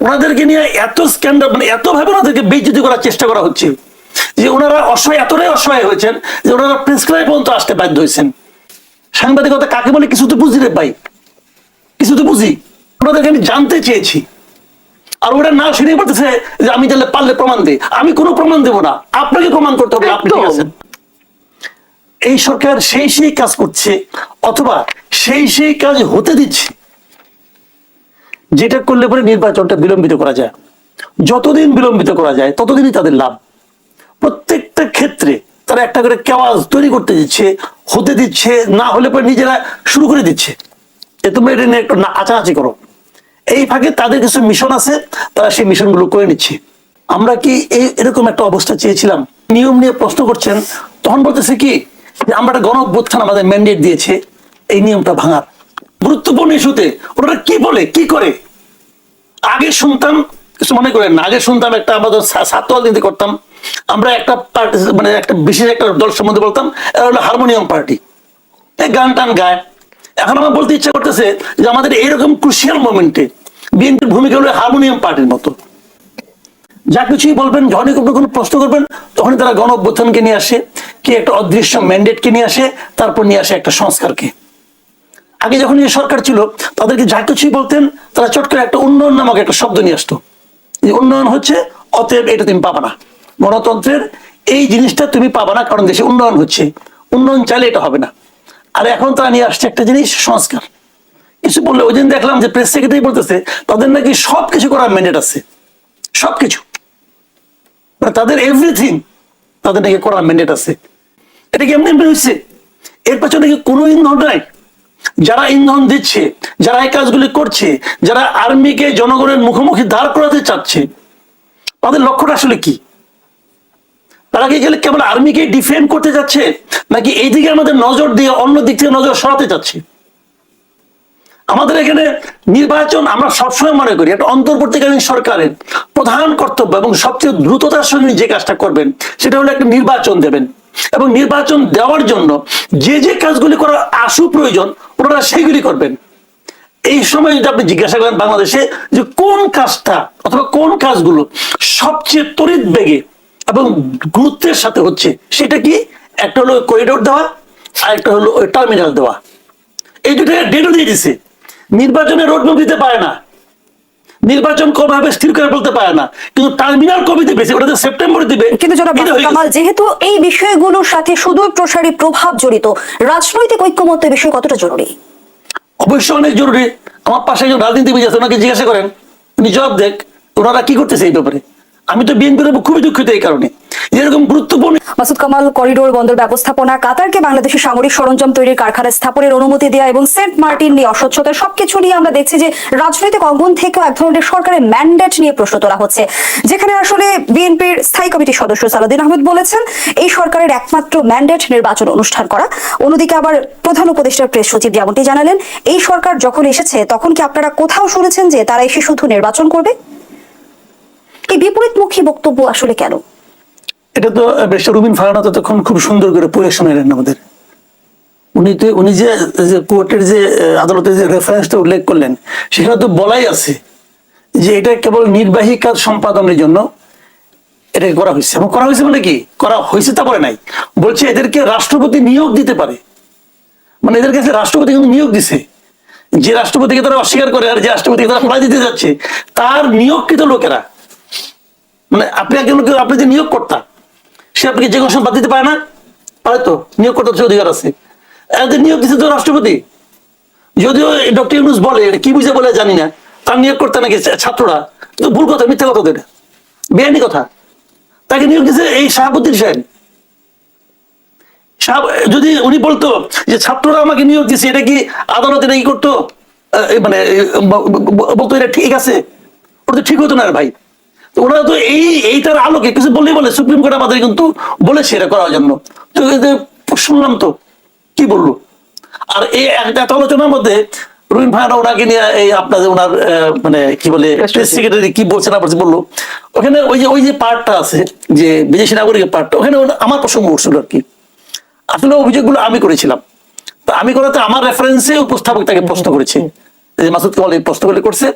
ওনাদেরকে নিয়ে এত স্ক্যান্ডাল মানে এত ভাবে ওনাদেরকে বেইজ্জতি করার চেষ্টা করা হচ্ছে যে ওনারা অসহায় এতটাই অসহায় হয়েছেন যে ওনারা প্রেসক্রাইব পর্যন্ত আসতে বাধ্য হয়েছেন। সাংবাদিকতা কাকে বলে কিছু তো বুঝি রে ভাই। কিছু তো বুঝি। ওনাদেরকে আমি জানতে চেয়েছি। আর ওরা না শুনে বলতেছে যে আমি তাহলে পারলে প্রমাণ দিই। আমি কোনো প্রমাণ দেবো না। আপনাকে প্রমাণ করতে হবে আপনি ঠিক আছেন? এই সরকার সেই সেই কাজ করছে অথবা সেই সেই কাজ হতে দিচ্ছে। যেটা করলে পরে নির্বাচনটা বিলম্বিত করা যায়। যতদিন বিলম্বিত করা যায়, ততদিনই তাদের লাভ। প্রত্যেকটা ক্ষেত্রে তারা একটা করে কেওয়াজ তৈরি করতে দিচ্ছে, হতে দিচ্ছে, না হলে পরে নিজেরা শুরু করে দিচ্ছে। যে তোমরা এটা নিয়ে একটু না আচারাচি করো। এই ফাঁকে তাদের কিছু মিশন আছে, তারা সেই মিশনগুলো করে নিচ্ছে। আমরা কি এই এরকম একটা অবস্থা চেয়েছিলাম? নিয়ম নিয়ে প্রশ্ন করছেন, তখন বলতেছে কি, যে আমরা একটা গণ আমাদের ম্যান্ডেট দিয়েছে, এই নিয়মটা ভাঙার। গুরুত্বপূর্ণ ইস্যুতে ওরা কি বলে, কি করে? আগে শুনতাম কিছু মনে করেন আগে শুনতাম একটা আমাদের ছাত্র রাজনীতি করতাম। আমরা একটা পার্টি মানে একটা বিশেষ একটা দল সম্বন্ধে বলতাম, এরা হলো হারমোনিয়াম পার্টি। গান টান গায়। এখন আমার বলতে ইচ্ছা করতেছে যে আমাদের এরকম ক্রুশিয়াল মোমেন্টে বিএনপির ভূমিকা হলো হারমোনিয়াম পার্টির মতো। যা কিছুই বলবেন, যখনই কোনো কোনো প্রশ্ন করবেন, তখনই তারা গণ নিয়ে আসে, কি একটা অদৃশ্য ম্যান্ডেটকে নিয়ে আসে, তারপর নিয়ে আসে একটা সংস্কারকে। আগে যখন এই সরকার ছিল, তাদেরকে যা কিছুই বলতেন, তারা চট করে একটা উন্নয়ন নামক একটা শব্দ নিয়ে আসতো। যে উন্নয়ন হচ্ছে, অতএব এটা তুমি পাবা না। গণতন্ত্রের এই জিনিসটা তুমি পাবা না, কারণ দেশে উন্নয়ন হচ্ছে। উন্নয়ন চাইলে এটা হবে না। আর এখন তারা নিয়ে আসছে একটা জিনিস, সংস্কার। কিছু বললে ওই দিন দেখলাম যে প্রেস সেক্রেটারি বলতেছে, তাদের নাকি সবকিছু করার ম্যান্ডেট আছে। সবকিছু। মানে তাদের এভরিথিং তাদের নাকি করার ম্যান্ডেট আছে। এটা কি এমনি এমনি হচ্ছে এর পেছনে কি কোনো ইন্ধন নাই যারা ইন্ধন দিচ্ছে, যারা এই কাজগুলি করছে, যারা আর্মিকে জনগণের মুখোমুখি দাঁড় করাতে চাচ্ছে, তাদের লক্ষ্যটা আসলে কি? তারা কি গেলে কেবল আর্মিকে ডিফেন্ড করতে যাচ্ছে, নাকি এইদিকে আমাদের নজর দিয়ে অন্য দিক থেকে নজর সরাতে চাচ্ছে আমাদের এখানে নির্বাচন আমরা সবসময় মনে করি, একটা অন্তর্বর্তীকালীন সরকারের প্রধান কর্তব্য এবং সবচেয়ে দ্রুততার সঙ্গে যে কাজটা করবেন, সেটা হলো একটা নির্বাচন দেবেন। এবং নির্বাচন দেওয়ার জন্য যে যে কাজগুলি করার আশু প্রয়োজন, ওনারা সেইগুলি করবেন। এই সময় যদি আপনি জিজ্ঞাসা করেন বাংলাদেশে যে কোন কাজটা অথবা কোন কাজগুলো সবচেয়ে তড়িৎ বেগে এবং গুরুত্বের সাথে হচ্ছে, সেটা কি? একটা হলো করিডোর দেওয়া আর একটা হলো টার্মিনাল দেওয়া। এই দুটো ডেটও দিয়ে দিছে। নির্বাচনের রোডম্যাপ দিতে পারে না। নির্বাচন কমাবে স্থির করে বলতে পারে না। কিন্তু টার্মিনাল কবে দিবে সেটা তো সেপ্টেম্বরে দিবে। কিন্তু জনাব কামাল যেহেতু এই বিষয়গুলোর সাথে সুদূর প্রসারী প্রভাব জড়িত রাজনৈতিক ঐক্যমত্য বিষয় কতটা জরুরি? অবশ্যই অনেক জরুরি। আমার পাশে একজন রাজনীতিবিদ আছে ওনাকে জিজ্ঞাসা করেন উনি জবাব দেখ ওনারা কি করতেছে এই ব্যাপারে? আমি তো বিএনপির খুবই দুঃখিত এই কারণে। যেরকম গুরুত্বপূর্ণ মাসুদ কামাল, করিডোর বন্দর ব্যবস্থাপনা, কাতারকে বাংলাদেশের সামরিক সরঞ্জাম তৈরির কারখানা স্থাপনের অনুমতি দেওয়া এবং সেন্ট মার্টিন নিয়ে অস্বচ্ছতা, সবকিছু নিয়ে আমরা দেখছি যে রাজনৈতিক অঙ্গন থেকেও এক ধরনের সরকারের ম্যান্ডেট নিয়ে প্রশ্ন তোলা হচ্ছে। যেখানে আসলে বিএনপির স্থায়ী কমিটির সদস্য সালাদিন আহমেদ বলেছেন, এই সরকারের একমাত্র ম্যান্ডেট নির্বাচন অনুষ্ঠান করা। অন্যদিকে আবার প্রধান উপদেষ্টার প্রেস সচিব যেমনটি জানালেন, এই সরকার যখন এসেছে, তখন কি আপনারা কোথাও শুনেছেন যে তারা এসে শুধু নির্বাচন করবে? এই বিপরীতমুখী বক্তব্য আসলে কেন? এটা তো বেশি রুবিন ফারানা তো তখন খুব সুন্দর করে পড়ে শোনালেন আমাদের। উনি তো, উনি যে কোর্টের যে আদালতের যে রেফারেন্সটা উল্লেখ করলেন, সেখানে তো বলাই আছে যে এটা কেবল নির্বাহী কাজ সম্পাদনের জন্য এটা করা হয়েছে। এবং করা হয়েছে মানে কি? করা হয়েছে তা বলে নাই। বলছে এদেরকে রাষ্ট্রপতি নিয়োগ দিতে পারে। মানে এদের কাছে রাষ্ট্রপতি কিন্তু নিয়োগ দিছে। যে রাষ্ট্রপতিকে তারা অস্বীকার করে আর যে রাষ্ট্রপতিকে তারা ফলাই দিতে যাচ্ছে, তার নিয়োগকৃত লোকেরা। মানে আপনি একজন আপনি যে নিয়োগ কর্তা সে আপনাকে যে কোনো সময় বাদ দিতে পারে না? পারে তো, নিয়োগ কর্তার সে অধিকার আছে। নিয়োগ দিচ্ছে তো রাষ্ট্রপতি। যদিও ডক্টর ইউনুস বলে কি বুঝে বলে জানি না। তার নিয়োগ করতে নাকি ছাত্ররা। কিন্তু ভুল কথা, মিথ্যা কথা এটা। বেআইনি কথা। তাকে নিয়োগ দিচ্ছে এই শাহাবুদ্দিন সাহেব যদি উনি বলতো যে ছাত্ররা আমাকে নিয়োগ দিচ্ছে এটা কি আদালত এটা কি করতো মানে বলতো এটা ঠিক আছে? ওটা তো ঠিক হতো না ভাই। তো ওরা তো এই এইটার আলোকে কিছু বললেই বলে সুপ্রিম কোর্ট আমাদের কিন্তু বলেছে এটা করার জন্য। তো শুনলাম তো কি বলল? আর এই একটা এত আলোচনার মধ্যে ওনাকে নিয়ে এই আপনাদের ওনার মানে কি বলে সেক্রেটারি কি বলছে না বলছে বলল। ওখানে ওই যে ওই যে পার্টটা আছে যে বিদেশি নাগরিকের পার্টটা ওখানে আমার প্রসঙ্গ উঠছিল আর কি। আসলে অভিযোগগুলো আমি করেছিলাম। তো আমি করাতে আমার রেফারেন্সে উপস্থাপক তাকে প্রশ্ন করেছে। যে মাসুদ কামাল এই প্রশ্নগুলি করছে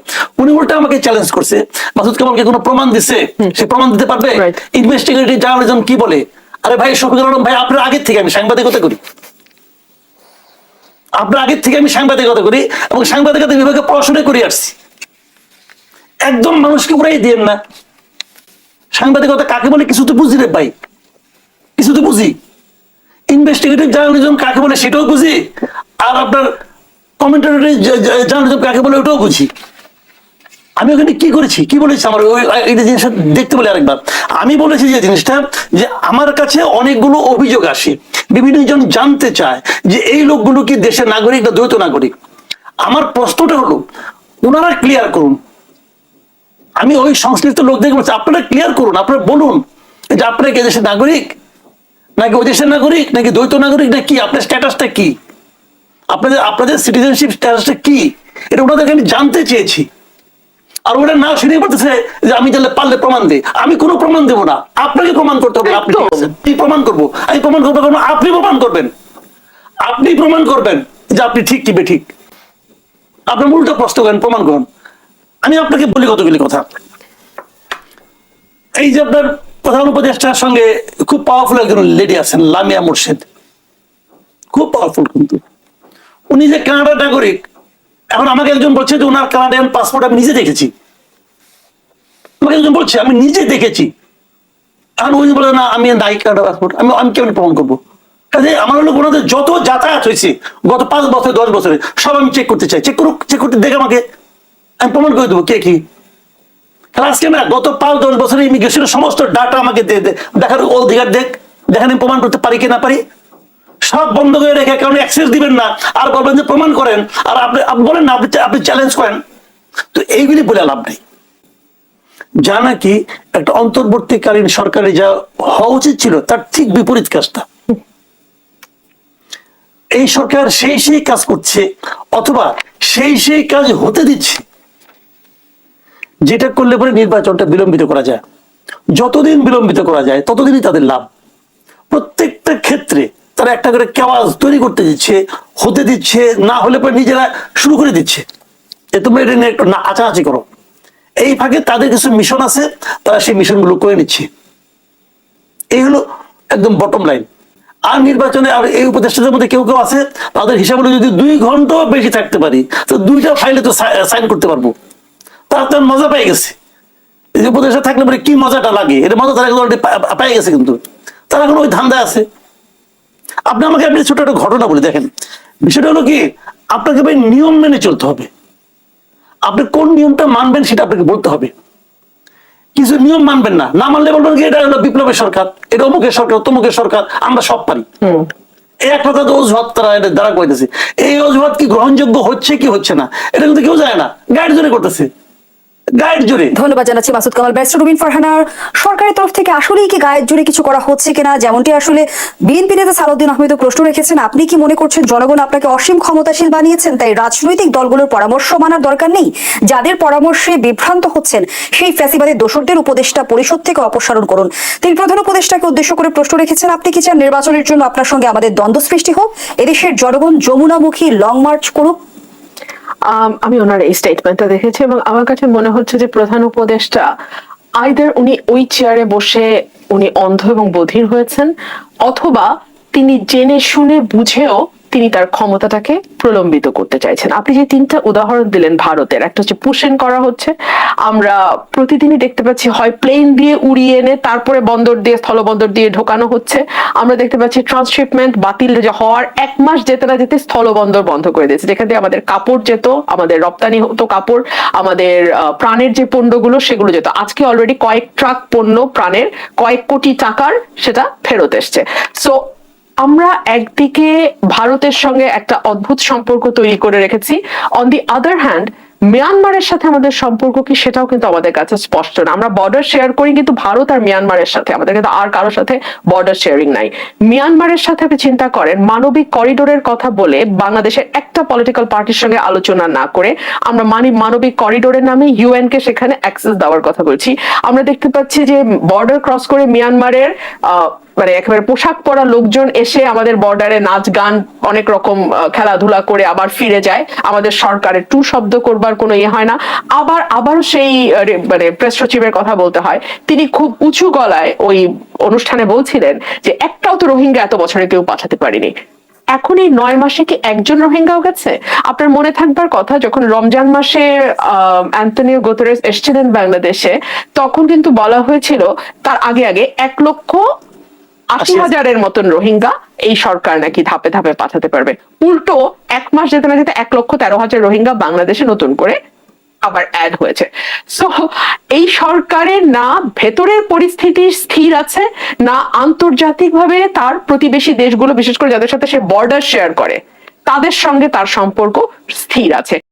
উনি উল্টা আমাকে চ্যালেঞ্জ করছে। মাসুদ কামালকে কোনো প্রমাণ দিছে? সে প্রমাণ দিতে পারবে? ইনভেস্টিগেটিভ জার্নালিজম কি বলে? আরে ভাই শফিকুল আলম ভাই আপনার আগের থেকে আমি সাংবাদিকতা করি। আপনার আগের থেকে আমি সাংবাদিকতা করি এবং সাংবাদিকতা বিভাগে পড়াশোনা করে আসছি। একদম মানুষকে উড়াই দিয়েন না। সাংবাদিকতা কাকে বলে কিছু তো বুঝি রে ভাই। কিছু তো বুঝি। ইনভেস্টিগেটিভ জার্নালিজম কাকে বলে সেটাও বুঝি। আর আপনার কমেন্টারি জার্নালিজম কাকে বলে ওটাও বুঝি। আমি ওখানে কি করেছি? কি বলেছি আমার? ওই এই জিনিসটা দেখতে বলে আরেকবার। আমি বলেছি যে জিনিসটা, যে আমার কাছে অনেকগুলো অভিযোগ আসে। বিভিন্ন জন জানতে চায় যে এই লোকগুলো কি দেশের নাগরিক না দ্বৈত নাগরিক? আমার প্রশ্নটা হলো, ওনারা ক্লিয়ার করুন। আমি ওই সংশ্লিষ্ট লোকদেরকে বলছি, আপনারা ক্লিয়ার করুন, আপনারা বলুন যে আপনারা কি দেশের নাগরিক? নাকি ওই দেশের নাগরিক? নাকি দ্বৈত নাগরিক? না কি আপনার স্ট্যাটাসটা কি? আপনাদের আপনাদের সিটিজেনশিপ স্ট্যাটাসটা কি? এটা ওনাদেরকে আমি জানতে চেয়েছি। আর ওরা না শুনে বলতেছে যে আমি তাহলে পারলে প্রমাণ দে আমি কোনো প্রমাণ দেবো না। আপনাকে প্রমাণ করতে হবে আপনি আছেন। প্রমাণ করব। আমি প্রমাণ করব কেন? আপনি প্রমাণ করবেন। আপনি প্রমাণ করবেন যে আপনি ঠিক কি ঠিক। আপনি উল্টো প্রশ্ন করেন প্রমাণ করেন। আমি আপনাকে বলি কতগুলি কথা। এই যে আপনার প্রধান উপদেষ্টার সঙ্গে খুব পাওয়ারফুল একজন লেডি আছেন লামিয়া মুর্শেদ। খুব পাওয়ারফুল কিন্তু। উনি যে কানাডা নাগরিক এখন আমাকে একজন বলছে যে ওনার কানাডিয়ান পাসপোর্ট আমি নিজে দেখেছি। আমাকে একজন বলছে, আমি নিজে দেখেছি। এখন উনি বলে, না, আমি নাই কানাডা পাসপোর্ট আমি আমি কেমন প্রমাণ করব? কাজে আমার হলো ওনাদের যত যাতায়াত হয়েছে, গত পাঁচ বছর, দশ বছরে, সব আমি চেক করতে চাই। চেক করুক চেক করতে দেখে আমাকে, আমি প্রমাণ করে দেবো কে কি। আজকে না গত পাঁচ, দশ বছরে ইমিগ্রেশনের সমস্ত ডাটা আমাকে দে- দেখার অধিকার দেখ দেখেন আমি প্রমাণ করতে পারি কি না পারি? সব বন্ধ করে রেখে কারণ অ্যাক্সেস দিবেন না। আর বলবেন যে প্রমাণ করেন। আর আপনি বলেন না, আপনি আপনি চ্যালেঞ্জ করেন। তো এইগুলি বলে লাভ নেই। যা নাকি একটা অন্তর্বর্তীকালীন সরকারে যা হওয়া উচিত ছিল, তার ঠিক বিপরীত কাজটা। এই সরকার সেই সেই কাজ করছে, অথবা সেই সেই কাজ হতে দিচ্ছে, যেটা করলে পরে নির্বাচনটা বিলম্বিত করা যায়। যতদিন বিলম্বিত করা যায়, ততদিনই তাদের লাভ। প্রত্যেকটা ক্ষেত্রে তারা একটা করে কেওয়াজ তৈরি করতে দিচ্ছে, হতে দিচ্ছে, না হলে পরে নিজেরা শুরু করে দিচ্ছে। এ তোমরা এটা নিয়ে একটু না আচাআচি করো। এই ফাঁকে তাদের কিছু মিশন আছে, তারা সেই মিশনগুলো করে নিচ্ছে। এই হলো একদম বটম লাইন আর নির্বাচনে আর এই উপদেষ্টাদের মধ্যে কেউ কেউ আছে, তাদের হিসাব হলো যদি দুই ঘন্টাও বেশি থাকতে পারি, তো দুইটা ফাইলে তো সাইন করতে পারব। তারা তো মজা পেয়ে গেছে। এই উপদেষ্টা থাকলে পরে কি মজাটা লাগে? এটা মজা তারা পা- পেয়ে গেছে কিন্তু। তারা এখন ওই ধান্দা আছে। আপনি আমাকে আপনি ছোট একটা ঘটনা বলে দেখেন। বিষয়টা হলো কি আপনাকে ভাই নিয়ম মেনে চলতে হবে। আপনি কোন নিয়মটা মানবেন সেটা আপনাকে বলতে হবে। কিছু নিয়ম মানবেন না। না মানলে বলবেন কি এটা হলো বিপ্লবের সরকার এটা অমুকের সরকার তমুকের সরকার আমরা সব পারি। এই একটা তো অজুহাত তারা এটা দ্বারা কইতেছে। এই অজুহাত কি গ্রহণযোগ্য হচ্ছে কি হচ্ছে না? এটা কিন্তু কেউ জানে না। গাইড জোরে করতেছে। গাইড জোরে ধন্যবাদ জানাচ্ছি মাসুদ কামাল রুবিন ফারহানার সরকারের তরফ থেকে আসলেই কি গায়ের জোরে কিছু করা হচ্ছে কিনা? যেমনটি আসলে বিএনপি নেতা সালাউদ্দিন আহমেদও প্রশ্ন রেখেছেন, আপনি কি মনে করছেন জনগণ আপনাকে অসীম ক্ষমতাশীল বানিয়েছেন, তাই রাজনৈতিক দলগুলোর পরামর্শ মানার দরকার নেই? যাদের পরামর্শে বিভ্রান্ত হচ্ছেন, সেই ফ্যাসিবাদের দোষরদের উপদেষ্টা পরিষদ থেকে অপসারণ করুন। তিনি প্রধান উপদেষ্টাকে উদ্দেশ্য করে প্রশ্ন রেখেছেন, আপনি কি চান নির্বাচনের জন্য আপনার সঙ্গে আমাদের দ্বন্দ্ব সৃষ্টি হোক? এদেশের জনগণ যমুনামুখী লং মার্চ করুক। আম, ওনার এই স্টেটমেন্টটা দেখেছি এবং আমার কাছে মনে হচ্ছে যে প্রধান উপদেষ্টা আইদার উনি ওই চেয়ারে বসে উনি অন্ধ এবং বধির হয়েছেন অথবা তিনি জেনে শুনে বুঝেও তিনি তার ক্ষমতাটাকে প্রলম্বিত করতে চাইছেন। আপনি যে তিনটা উদাহরণ দিলেন ভারতের, একটা হচ্ছে পুষেন করা হচ্ছে, আমরা প্রতিদিনই দেখতে পাচ্ছি হয় প্লেন দিয়ে উড়িয়ে এনে তারপরে বন্দর দিয়ে, স্থলবন্দর দিয়ে ঢোকানো হচ্ছে। আমরা দেখতে পাচ্ছি ট্রান্সশিপমেন্ট বাতিল যে হওয়ার এক মাস যেতে না যেতে স্থলবন্দর বন্ধ করে দিয়েছে। যেখান দিয়ে আমাদের কাপড় যেত, আমাদের রপ্তানি হতো কাপড়, আমাদের প্রাণের যে পণ্যগুলো সেগুলো যেত। আজকে অলরেডি কয়েক ট্রাক পণ্য প্রাণের, কয়েক কোটি টাকার সেটা ফেরত এসছে। সো আমরা একদিকে ভারতের সঙ্গে একটা অদ্ভুত সম্পর্ক তৈরি করে রেখেছি। অন দি আদার হ্যান্ড মিয়ানমারের সাথে আমাদের সম্পর্ক কি সেটাও কিন্তু আমাদের কাছে স্পষ্ট না। আমরা বর্ডার শেয়ার করি, কিন্তু ভারত আর মিয়ানমারের সাথে। আমাদের কিন্তু আর কারোর সাথে বর্ডার শেয়ারিং নাই। মিয়ানমারের সাথে আপনি চিন্তা করেন, মানবিক করিডোরের কথা বলে বাংলাদেশের একটা পলিটিক্যাল পার্টির সঙ্গে আলোচনা না করে আমরা মানি মানবিক করিডোরের নামে ইউএন কে সেখানে অ্যাক্সেস দেওয়ার কথা বলছি। আমরা দেখতে পাচ্ছি যে বর্ডার ক্রস করে মিয়ানমারের মানে একেবারে পোশাক পরা লোকজন এসে আমাদের বর্ডারে নাচ, গান, অনেক রকম খেলাধুলা করে আবার ফিরে যায়। আমাদের সরকারের টু শব্দ করবার কোনো ইয়ে হয় না। আবার আবার সেই মানে প্রেস সচিবের কথা বলতে হয়। তিনি খুব উঁচু গলায় ওই অনুষ্ঠানে বলছিলেন যে, একটাও তো রোহিঙ্গা এত বছরে কেউ পাঠাতে পারেনি। এখন এই নয় মাসে কি একজন রোহিঙ্গাও গেছে? আপনার মনে থাকবার কথা, যখন রমজান মাসে অ্যান্টনিও গোতরেস এসেছিলেন বাংলাদেশে, তখন কিন্তু বলা হয়েছিল, তার আগে আগে এক লক্ষ আশি হাজারের মতন রোহিঙ্গা এই সরকার নাকি ধাপে ধাপে পাঠাতে পারবে। উল্টো এক মাস যেতে না যেতে এক লক্ষ তেরো হাজার রোহিঙ্গা বাংলাদেশে নতুন করে আবার অ্যাড হয়েছে। সো এই সরকারের না ভেতরের পরিস্থিতি স্থির আছে না আন্তর্জাতিকভাবে তার প্রতিবেশী দেশগুলো বিশেষ করে যাদের সাথে সে বর্ডার শেয়ার করে তাদের সঙ্গে তার সম্পর্ক স্থির আছে।